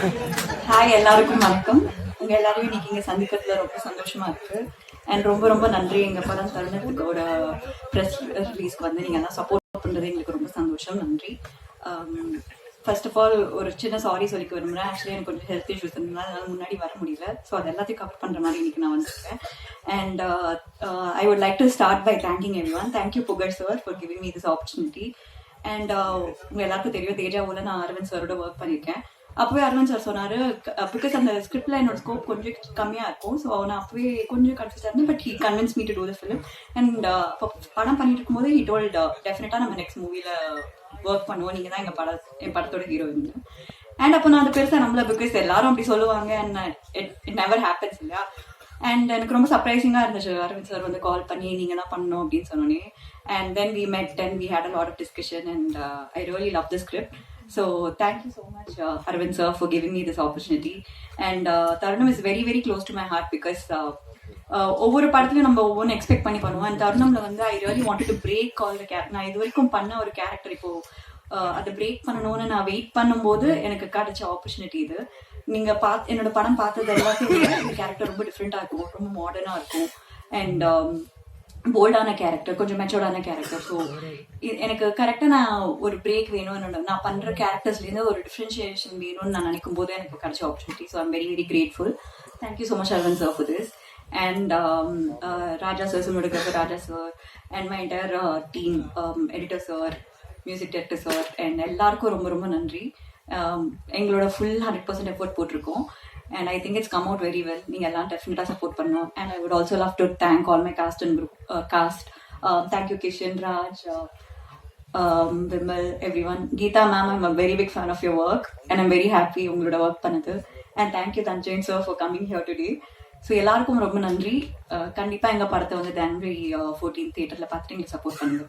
Hi எல்லாருக்கும் வணக்கம். உங்க எல்லாரையும் இன்னைக்கு இங்க சந்திக்கிறதுல ரொம்ப சந்தோஷமா இருக்கு. அண்ட் ரொம்ப ரொம்ப நன்றி எங்க படம் தருணத்துக்கோட ப்ரெஸ் ரிலீஸ்க்கு வந்து நீங்க எல்லாம் சப்போர்ட் பண்றது எங்களுக்கு ரொம்ப சந்தோஷம் நன்றி. ஃபர்ஸ்ட் ஆஃப் ஆல் ஒரு சின்ன சாரி சொல்லிக்க விரும்புறேன். ஆக்சுவலி எனக்கு கொஞ்சம் ஹெல்த் இஷ்யூஸ் இருந்ததுனால என்னால் முன்னாடி வர முடியல. ஸோ அது எல்லாத்தையும் கவர் பண்ணுற மாதிரி இன்னைக்கு நான் வந்திருக்கேன். And I would like to start by thanking everyone thank you Pugazh sir for giving me this opportunity and உங்க எல்லாருக்கும் தெரியும் தேஜாவில் நான் அரவிந்த் சாரோட ஒர்க் பண்ணியிருக்கேன் அப்பவே அருண் சார் சொன்னாரு பிகாஸ் அந்த ஸ்கிரிப்ட்ல என்னோட ஸ்கோப் கொஞ்சம் கம்மியா இருக்கும். ஸோ நான் அப்பவே கொஞ்சம் கன்ஃபியூஸ் இருந்தேன். But he convince me to do the film and படம் பண்ணிட்டு இருக்கும்போது ஹி டோல்ட் டெஃபினட்டா நம்ம நெக்ஸ்ட் மூவில ஒர்க் பண்ணுவோம். நீங்க தான் எங்க பட என் படத்தோட ஹீரோயின் அண்ட் அப்போ நான் அந்த பெருசா நம்மள பிகாஸ் எல்லாரும் அப்படி சொல்லுவாங்க. அண்ட் இட் நெவர் ஹேப்பன்ஸ் இல்லையா? அண்ட் எனக்கு ரொம்ப சர்ப்ரைசிங்காக இருந்துச்சு. அரவிந்த் சார் வந்து கால் பண்ணி நீங்க தான் பண்ணணும் அப்படின்னு சொன்னோன்னே and then we met and we had a lot of discussion and I really love the script so thank you so much Aravind sir for giving me this opportunity and Tharunam is very very close to my heart because ஒவ்வொரு படத்துலையும் நம்ம ஒவ்வொன்று expect பண்ணி பண்ணுவோம். And தருணம்ல வந்து I really want to break all the character நான் இது வரைக்கும் பண்ண ஒரு கேரக்டர் இப்போ uh, அதை பிரேக் பண்ணணும்னு நான் வெயிட் பண்ணும்போது எனக்கு கிடைச்ச ஆப்பர்ச்சுனிட்டி இது. நீங்க பார்த்து என்னோட படம் பார்த்தது எல்லாத்தையும் இந்த கேரக்டர் ரொம்ப டிஃப்ரெண்டா இருக்கும் ரொம்ப மாடர்னா இருக்கும். அண்ட் போல்டான கேரக்டர் கொஞ்சம் மெச்சோர்டான கேரக்டர் ஸோ எனக்கு கரெக்டாக நான் ஒரு பிரேக் வேணும் நான் பண்ணுற கேரக்டர்ஸ்லேருந்து ஒரு டிஃப்ரென்ஷியேஷன் வேணும்னு நான் நினைக்கும் போது எனக்கு கிடைச்ச opportunity so I'm very very grateful thank you so much Aravan sir for this and Raja sir cinematographer Raja sir and my entire team editor sir music director sir and எல்லாருக்கும் ரொம்ப ரொம்ப நன்றி. Um, எங்களோட full hundred percent effort போட்டிருக்கோம். And I think it's come out very well நீங்கள் எல்லாம் டெஃபினட்டாக support பண்ணணும். And I would also love to thank all my cast and group cast thank you Kishan Raj Vimal everyone Geetha ma'am I'm a very big fan of your work and I'm very happy உங்களோட work பண்ணது. And thank you Dhananjayan sir for coming here today so எல்லாருக்கும் ரொம்ப நன்றி. கண்டிப்பாக கண்டிப்பா எங்க படத்தை வந்து ஜனவரி ஃபோர்டீன் தியேட்டர்ல பார்த்துட்டு எங்களுக்கு சப்போர்ட் பண்ணுங்க.